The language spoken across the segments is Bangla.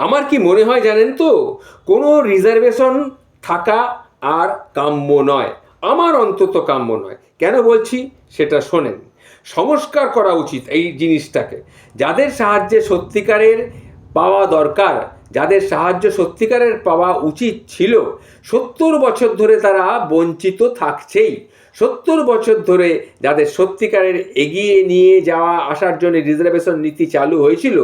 আমার কি মনে হয় জানেন তো? কোনো রিজার্ভেশন থাকা আর কাম্য নয়। আমার অন্তত কাম্য নয়। কেন বলছি? সেটা শোনেন। সংস্কার করা উচিত এই জিনিসটাকে। যাদের সাহায্যে সত্যিকারের পাওয়া দরকার যাদের সাহায্য সত্যিকারের পাওয়া উচিত ছিল, সত্তর বছর ধরে তারা বঞ্চিত থাকছেই। সত্তর বছর ধরে যাদের সত্যিকারের এগিয়ে নিয়ে যাওয়া আসার জন্য রিজার্ভেশন নীতি চালু হয়েছিল,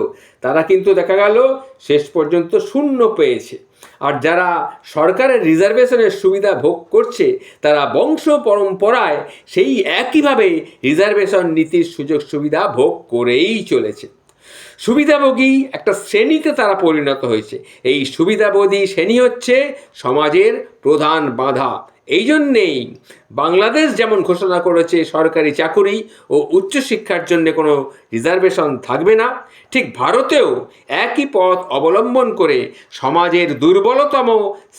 তারা কিন্তু দেখা গেল শেষ পর্যন্ত শূন্য পেয়েছে। আর যারা সরকারের রিজার্ভেশনের সুবিধা ভোগ করছে, তারা বংশ পরম্পরায় সেই একইভাবে রিজার্ভেশন নীতির সুযোগ সুবিধা ভোগ করেই চলেছে। সুবিধাভোগী একটা শ্রেণীতে তারা পরিণত হয়েছে। এই সুবিধাভোগী শ্রেণি হচ্ছে সমাজের প্রধান বাধা। এই জন্যেই বাংলাদেশ যেমন ঘোষণা করেছে সরকারি চাকুরি ও উচ্চশিক্ষার জন্য কোনো রিজার্ভেশন থাকবে না, ঠিক ভারতেও একই পথ অবলম্বন করে সমাজের দুর্বলতম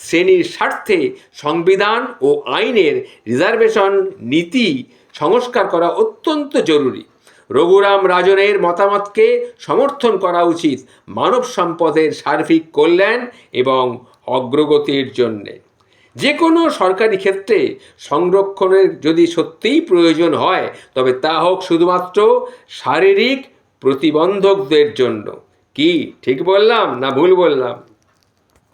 শ্রেণির স্বার্থে সংবিধান ও আইনের রিজার্ভেশন নীতি সংস্কার করা অত্যন্ত জরুরি। রঘুরাম রাজনের মতামতকে সমর্থন করা উচিত মানব সম্পদের সার্বিক কল্যাণ এবং অগ্রগতির জন্যে। যে কোনো সরকারি ক্ষেত্রে সংরক্ষণের যদি সত্যিই প্রয়োজন হয়, তবে তা হোক শুধুমাত্র শারীরিক প্রতিবন্ধকদের জন্য। কি, ঠিক বললাম না ভুল বললাম?